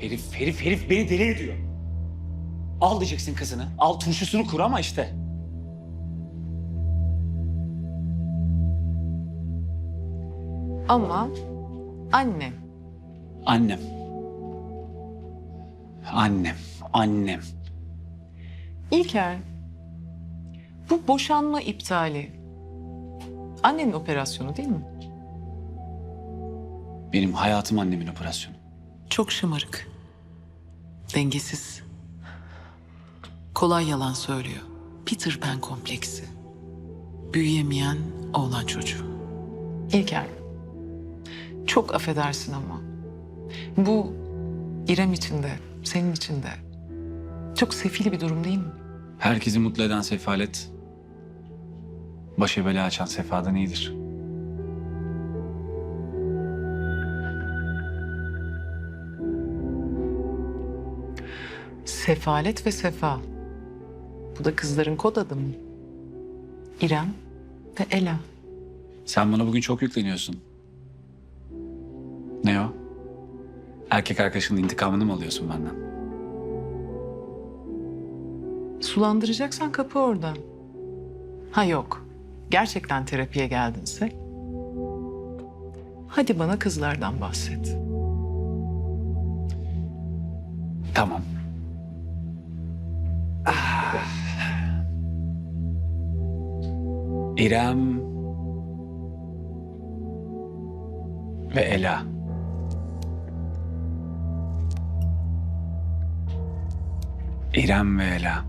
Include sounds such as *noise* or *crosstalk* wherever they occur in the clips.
Herif, herif, herif beni deli ediyor. Al diyeceksin kızını. Al turşusunu kur ama işte. Ama anne. Annem. Annem, annem. İlker, bu boşanma iptali annenin operasyonu değil mi? Benim hayatım annemin operasyonu. Çok şımarık. Dengesiz. Kolay yalan söylüyor. Peter Pan kompleksi. Büyüyemeyen oğlan çocuğu. İlker, çok affedersin ama bu İrem için de senin için de çok sefil bir durum değil mi? Herkesi mutlu eden sefalet, başı bela açan sefadan iyidir. Sefalet ve sefa. Bu da kızların kod adı mı? İrem ve Ela. Sen bana bugün çok yükleniyorsun. Ne o? Erkek arkadaşının intikamını mı alıyorsun benden? Sulandıracaksan kapı orada. Ha yok. Gerçekten terapiye geldinse. Hadi bana kızlardan bahset. Tamam. İrem ve Ela. İrem ve Ela.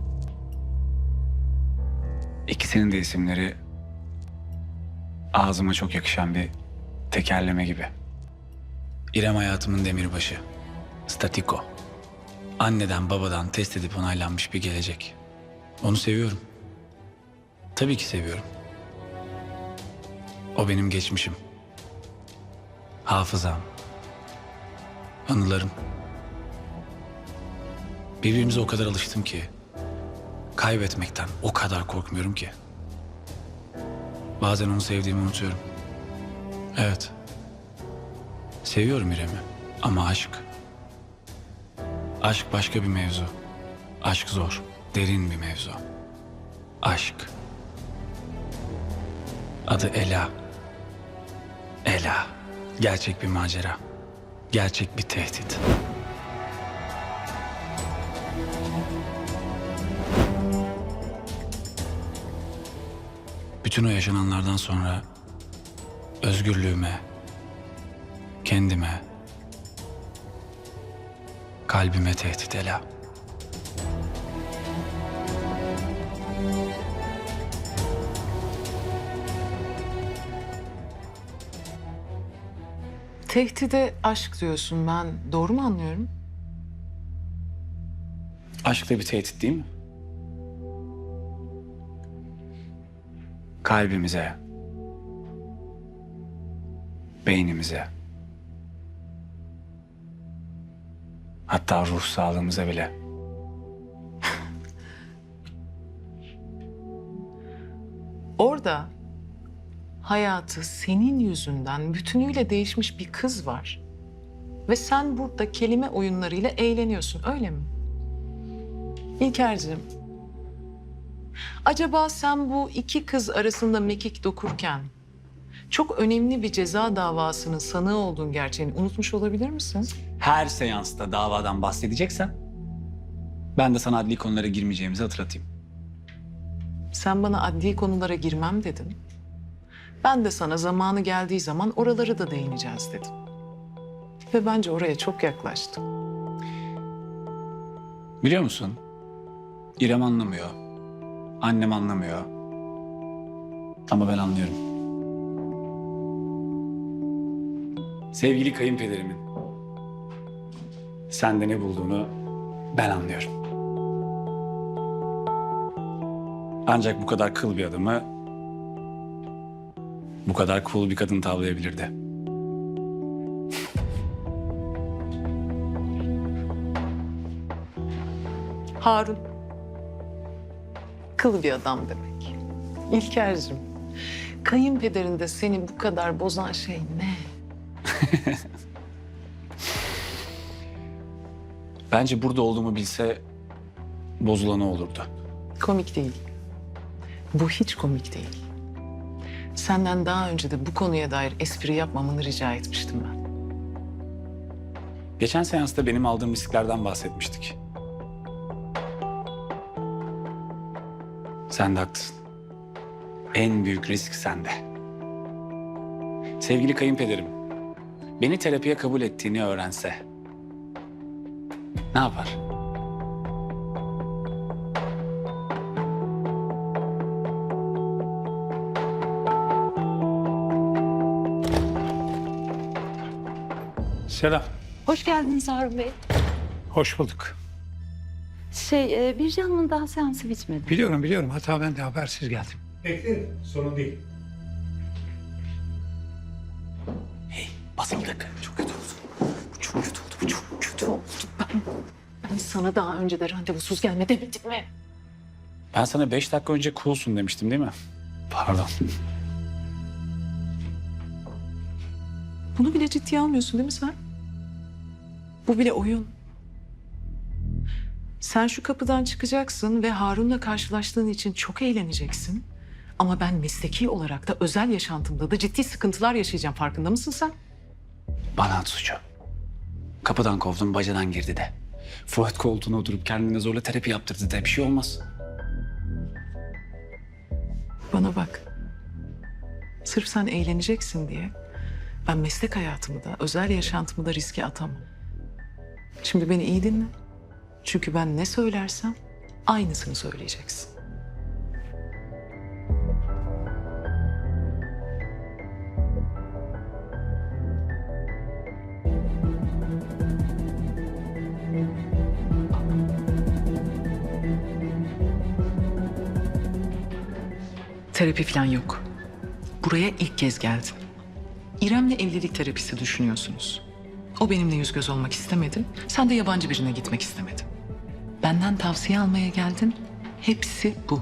İkisinin de isimleri ağzıma çok yakışan bir tekerleme gibi. İrem hayatımın demirbaşı. Statiko. Anneden babadan test edip onaylanmış bir gelecek. Onu seviyorum. Tabii ki seviyorum. O benim geçmişim. Hafızam. Anılarım. Birbirimize o kadar alıştım ki. Kaybetmekten o kadar korkmuyorum ki. Bazen onu sevdiğimi unutuyorum. Evet. Seviyorum İrem'i ama aşk. Aşk başka bir mevzu. Aşk zor, derin bir mevzu. Aşk. Adı Ela. Ela. Gerçek bir macera. Gerçek bir tehdit. Bütün o yaşananlardan sonra özgürlüğüme, kendime, kalbime tehdit Ela. Tehdide aşk diyorsun ben. Doğru mu anlıyorum? Aşk da bir tehdit değil mi? Kalbimize, beynimize, hatta ruh sağlığımıza bile. Orada hayatı senin yüzünden bütünüyle değişmiş bir kız var. Ve sen burada kelime oyunlarıyla eğleniyorsun öyle mi? İlker'cim, acaba sen bu iki kız arasında mekik dokurken çok önemli bir ceza davasının sanığı olduğun gerçeğini unutmuş olabilir misin? Her seansta davadan bahsedeceksen, ben de sana adli konulara girmeyeceğimizi hatırlatayım. Sen bana adli konulara girmem dedin. Ben de sana zamanı geldiği zaman oralara da değineceğiz dedim. Ve bence oraya çok yaklaştım. Biliyor musun? İrem anlamıyor. Annem anlamıyor. Ama ben anlıyorum. Sevgili kayınpederimin sende ne bulduğunu ben anlıyorum. Ancak bu kadar kıl bir adamı bu kadar cool bir kadın tavlayabilirdi. Harun. Kıl bir adam demek. İlker'cim, kayınpederinde seni bu kadar bozan şey ne? *laughs* Bence burada olduğumu bilse bozulanı olurdu. Komik değil. Bu hiç komik değil. Senden daha önce de bu konuya dair espri yapmamanı rica etmiştim ben. Geçen seansta benim aldığım risklerden bahsetmiştik. Sen de haklısın. En büyük risk sende. Sevgili kayınpederim, beni terapiye kabul ettiğini öğrense ne yapar? Selam. Hoş geldiniz Harun Bey. Hoş bulduk. Şey, e, Birce Hanım'ın daha seansı bitmedi. Biliyorum biliyorum. Hatta ben de habersiz geldim. Beklerim. Sorun değil. Basıldık. Çok kötü oldu. Bu çok kötü oldu, bu çok kötü oldu. Ben, ben sana daha önce de randevusuz gelme demedim mi? Ben sana beş dakika önce coolsun demiştim değil mi? Pardon. Bunu bile ciddiye almıyorsun değil mi sen? Bu bile oyun. Sen şu kapıdan çıkacaksın ve Harun'la karşılaştığın için çok eğleneceksin. Ama ben mesleki olarak da özel yaşantımda da ciddi sıkıntılar yaşayacağım. Farkında mısın sen? Bana at suçu. Kapıdan kovdum, bacadan girdi de. Fuat koltuğuna oturup kendine zorla terapi yaptırdı de. Bir şey olmaz. Bana bak. Sırf sen eğleneceksin diye ben meslek hayatımı da özel yaşantımı da riske atamam. Şimdi beni iyi dinle. Çünkü ben ne söylersem aynısını söyleyeceksin. Terapi falan yok. Buraya ilk kez geldin. İrem'le evlilik terapisi düşünüyorsunuz. O benimle yüz göz olmak istemedi. Sen de yabancı birine gitmek istemedin. Benden tavsiye almaya geldin. Hepsi bu.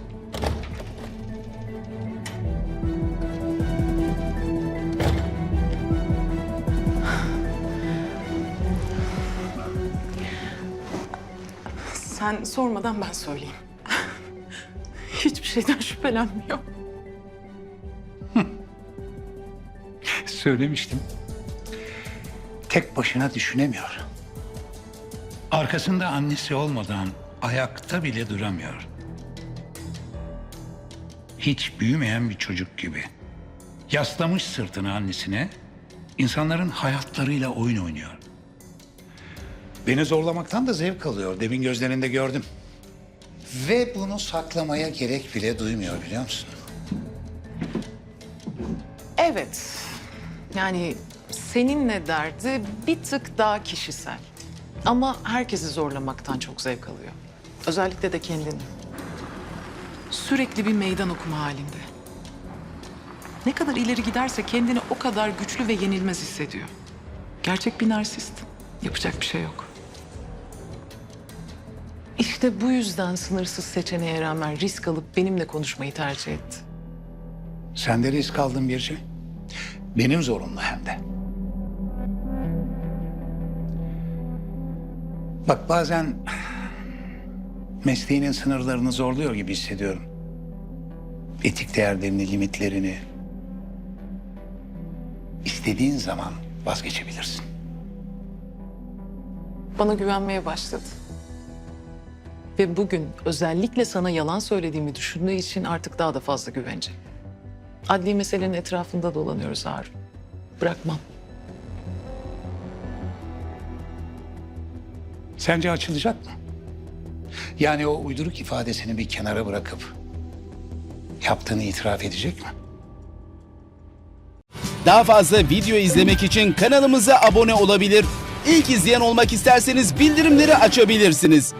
Sen sormadan ben söyleyeyim. Hiçbir şeyden şüphelenmiyor. Söylemiştim. Tek başına düşünemiyor. Arkasında annesi olmadan ayakta bile duramıyor. Hiç büyümeyen bir çocuk gibi. Yaslamış sırtını annesine, insanların hayatlarıyla oyun oynuyor. Beni zorlamaktan da zevk alıyor. Demin gözlerinde gördüm. Ve bunu saklamaya gerek bile duymuyor biliyor musun? Evet. Yani seninle derdi bir tık daha kişisel. Ama herkesi zorlamaktan çok zevk alıyor. Özellikle de kendini. Sürekli bir meydan okuma halinde. Ne kadar ileri giderse kendini o kadar güçlü ve yenilmez hissediyor. Gerçek bir narsist. Yapacak bir şey yok. İşte bu yüzden sınırsız seçeneğe rağmen risk alıp benimle konuşmayı tercih etti. Sen de risk aldın bir şey. Benim zorunlu hem de. Bak bazen mesleğinin sınırlarını zorluyor gibi hissediyorum. Etik değerlerini, limitlerini. İstediğin zaman vazgeçebilirsin. bana güvenmeye başladı. Ve bugün özellikle sana yalan söylediğimi düşündüğü için artık daha da fazla güvenecek. Adli meselenin etrafında dolanıyoruz Harun. Bırakmam. Sence açılacak mı? Yani o uyduruk ifadesini bir kenara bırakıp yaptığını itiraf edecek mi? Daha fazla video izlemek için kanalımıza abone olabilir. İlk izleyen olmak isterseniz bildirimleri açabilirsiniz.